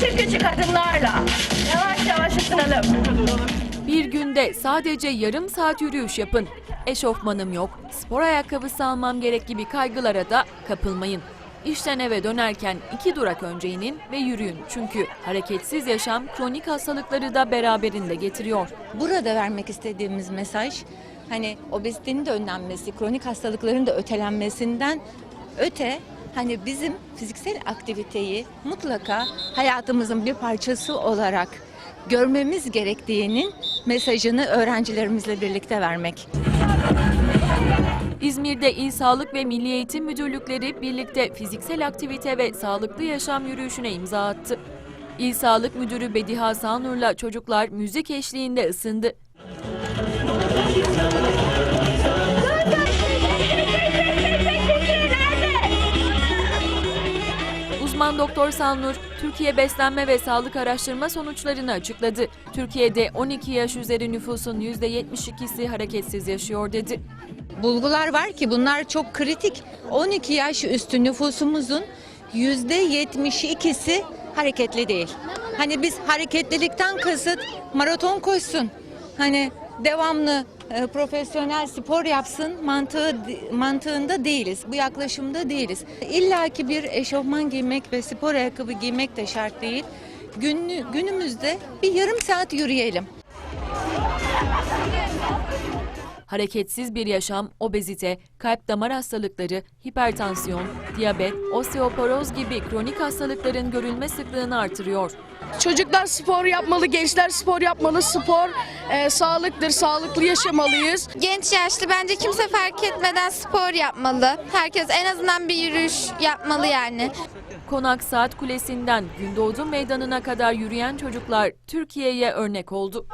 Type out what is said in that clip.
küçük küçük adımlarla yavaş yavaş ısınalım. Bir günde sadece yarım saat yürüyüş yapın. Eşofmanım yok, spor ayakkabısı almam gerek gibi kaygılara da kapılmayın. İşten eve dönerken iki durak önce inin ve yürüyün. Çünkü hareketsiz yaşam kronik hastalıkları da beraberinde getiriyor. Burada vermek istediğimiz mesaj hani obezitenin de önlenmesi, kronik hastalıkların da ötelenmesinden öte hani bizim fiziksel aktiviteyi mutlaka hayatımızın bir parçası olarak görmemiz gerektiğinin mesajını öğrencilerimizle birlikte vermek. İzmir'de İl Sağlık ve Milli Eğitim Müdürlükleri birlikte fiziksel aktivite ve sağlıklı yaşam yürüyüşüne imza attı. İl Sağlık Müdürü Bediha Sanur'la çocuklar müzik eşliğinde ısındı. Uzman Doktor Sanur, Türkiye Beslenme ve Sağlık Araştırma sonuçlarını açıkladı. Türkiye'de 12 yaş üzeri nüfusun %72'si hareketsiz yaşıyor dedi. bulgular var ki bunlar çok kritik. 12 yaş üstü nüfusumuzun %72'si hareketli değil. Hani biz hareketlilikten kasıt maraton koşsun. Hani devamlı e, profesyonel spor yapsın mantığı mantığında değiliz. Bu yaklaşımda değiliz. İlla ki bir eşofman giymek ve spor ayakkabı giymek de şart değil. Günlü, günümüzde bir yarım saat yürüyelim. Hareketsiz bir yaşam, obezite, kalp damar hastalıkları, hipertansiyon, diyabet, osteoporoz gibi kronik hastalıkların görülme sıklığını artırıyor. Çocuklar spor yapmalı, gençler spor yapmalı. Spor e, sağlıktır, sağlıklı yaşamalıyız. Genç yaşlı bence kimse fark etmeden spor yapmalı. Herkes en azından bir yürüyüş yapmalı yani. Konak Saat Kulesi'nden Gündoğdu Meydanı'na kadar yürüyen çocuklar Türkiye'ye örnek oldu.